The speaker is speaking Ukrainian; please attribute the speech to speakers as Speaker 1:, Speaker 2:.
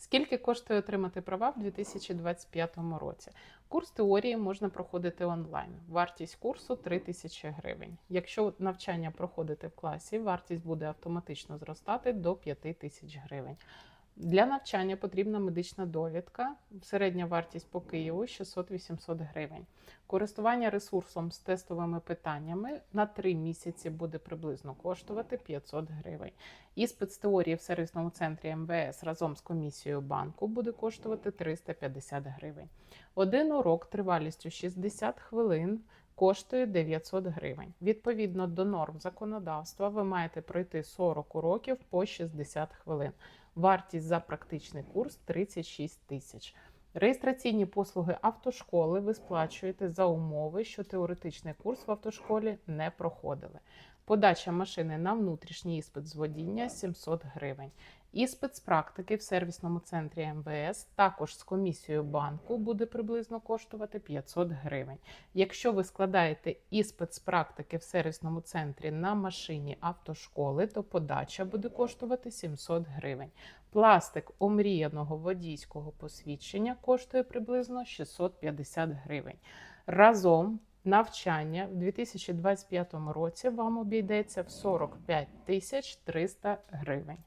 Speaker 1: Скільки коштує отримати права в 2025 році? Курс теорії можна проходити онлайн. Вартість курсу 3 тисячі гривень. Якщо навчання проходити в класі, вартість буде автоматично зростати до 5 тисяч гривень. Для навчання потрібна медична довідка. Середня вартість по Києву 600-800 гривень. Користування ресурсом з тестовими питаннями на 3 місяці буде приблизно коштувати 500 гривень. Іспит з теорії в сервісному центрі МВС разом з комісією банку буде коштувати 350 гривень. Один урок тривалістю 60 хвилин коштує 900 гривень. Відповідно до норм законодавства, ви маєте пройти 40 уроків по 60 хвилин. Вартість за практичний курс 36 тисяч. Реєстраційні послуги автошколи ви сплачуєте за умови, що теоретичний курс в автошколі не проходили. Подача машини на внутрішній іспит з водіння 700 гривень. Іспит з практики в сервісному центрі МВС також з комісією банку буде приблизно коштувати 500 гривень. Якщо ви складаєте іспит з практики в сервісному центрі на машині автошколи, то подача буде коштувати 700 гривень. Пластик омріяного водійського посвідчення коштує приблизно 650 гривень. Разом навчання в 2025 році вам обійдеться в 45 тисяч 300 гривень.